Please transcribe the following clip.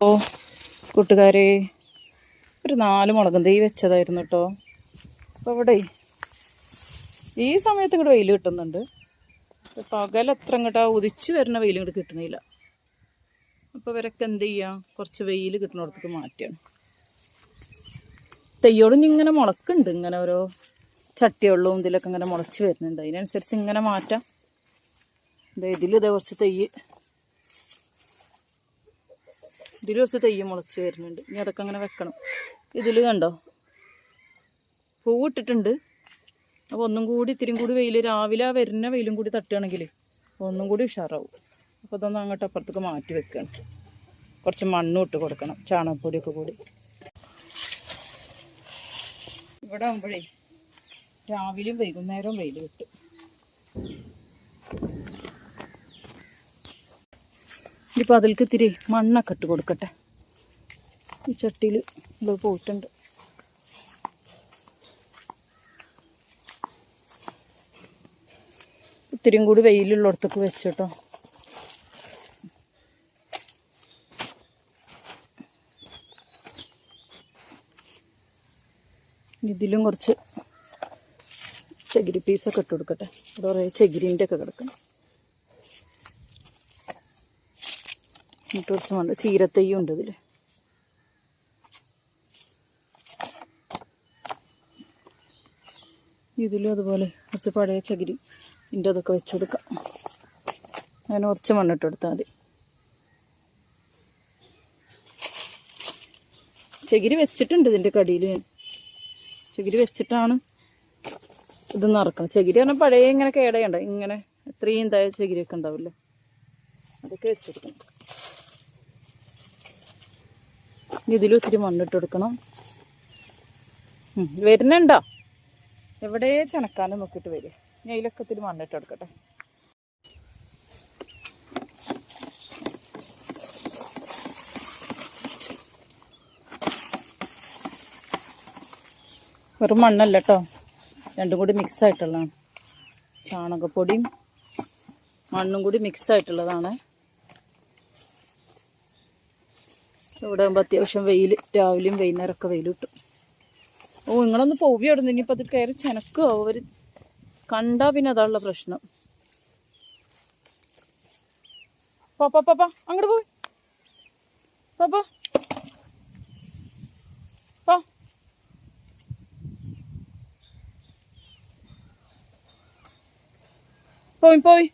ഓ കൂട്ടുകാരെ ഒരു നാല് മുളകും തൈ വെച്ചതായിരുന്നു കേട്ടോ അപ്പോൾ ഇവിടെ ഈ സമയത്ത് ഇങ്ങോട്ട് വെയിൽ കിട്ടുന്നുണ്ട്. പകൽ എത്ര ഇങ്ങോട്ട് ഉദിച്ച് വരുന്ന വെയിൽ ഇങ്ങോട്ട് കിട്ടുന്നില്ല. അപ്പോൾ ഇവരൊക്കെ എന്ത് ചെയ്യുക കുറച്ച് വെയിൽ കിട്ടുന്നിടത്തേക്ക് മാറ്റുകയാണ് തെയ്യോടും ഇങ്ങനെ മുളക്കുണ്ട് ഇങ്ങനെ ഓരോ ചട്ടിയുള്ളതും ഇതിലൊക്കെ ഇങ്ങനെ മുളച്ച് വരുന്നുണ്ട്. അതിനനുസരിച്ച് ഇങ്ങനെ മാറ്റാം. ഇതിൽ ഇതേ കുറച്ച് തെയ്യ് ഇതിൽ കുറച്ച് തെയ്യ് മുളച്ച് വരുന്നുണ്ട്. ഇനി അതൊക്കെ അങ്ങനെ വെക്കണം. ഇതിൽ കണ്ടോ? പൂവിട്ടിട്ടുണ്ട്. അപ്പോൾ ഒന്നും കൂടി ഇത്തിരി കൂടി വെയിൽ രാവിലെ വരുന്ന വെയിലും കൂടി തട്ടുകയാണെങ്കിൽ ഒന്നും കൂടി ഉഷാറാവും. അപ്പോൾ അതൊന്നും അങ്ങോട്ട് അപ്പുറത്തേക്ക് മാറ്റി വെക്കണം. കുറച്ച് മണ്ണും ഇട്ട് കൊടുക്കണം. ചാണകപ്പൊടിയൊക്കെ കൂടി. ഇവിടെ ആകുമ്പോഴേ രാവിലെയും വൈകുന്നേരവും വെയിൽ കിട്ടും. ഇനിയിപ്പോൾ അതിൽക്ക് ഇത്തിരി മണ്ണൊക്കെ ഇട്ട് കൊടുക്കട്ടെ. ഈ ചട്ടിയിൽ ഇത് പോയിട്ടുണ്ട്. ഇത്തിരിയും കൂടി വെയിലുള്ളിടത്തേക്ക് വെച്ചോട്ടോ. ഇതിലും കുറച്ച് ചകിരി പീസൊക്കെ ഇട്ട് കൊടുക്കട്ടെ. കുറേ ചകിരിന്റെ ഒക്കെ കിടക്കണം. മണ്ണ് ചീരത്തയ്യും ഉണ്ട്. ഇതിൽ ഇതിലും അതുപോലെ കുറച്ച് പഴയ ചകിരി ഇതിന്റെ അതൊക്കെ വെച്ചെടുക്കാം അങ്ങനെ കുറച്ച് മണ്ണിട്ട് കൊടുത്താൽ മതി. ചകിരി വെച്ചിട്ടുണ്ട് ഇതിന്റെ കടിയിൽ ഞാൻ. ചകിരി വെച്ചിട്ടാണ് ഇത് നിറക്കണം ചകിരി പറഞ്ഞാൽ പഴയ ഇങ്ങനെ കേടയുണ്ട്? ഇങ്ങനെ എത്രയും തായ ചകിരിയൊക്കെ ഉണ്ടാവില്ലേ? അതൊക്കെ വെച്ചെടുക്കണം ഇതിലും ഇത്തിരി മണ്ണിട്ട് കൊടുക്കണം. വരുന്നുണ്ടോ? എവിടെ ചണക്കാനും നോക്കിയിട്ട് വരിക ഞാൻ ഇത്തിരി മണ്ണിട്ട് കൊടുക്കട്ടെ. വെറും മണ്ണല്ല കേട്ടോ രണ്ടും കൂടി മിക്സ് ആയിട്ടുള്ളതാണ്. ചാണകപ്പൊടിയും മണ്ണും കൂടി മിക്സ് ആയിട്ടുള്ളതാണ്. ഇവിടെ ആകുമ്പോൾ അത്യാവശ്യം വെയിൽ രാവിലെയും വൈകുന്നേരമൊക്കെ വെയിൽ കിട്ടും. ഓ നിങ്ങളൊന്ന് പോവി അവിടെ ഇനിയിപ്പോൾ അത് കയറി ചെനക്കോ? അവർ കണ്ടാൽ പിന്നെ അതാണുള്ള പ്രശ്നം. പാപ്പാ പാപ്പാ അങ്ങോട്ട് പോയി പാപ്പാ പോയി പോയി.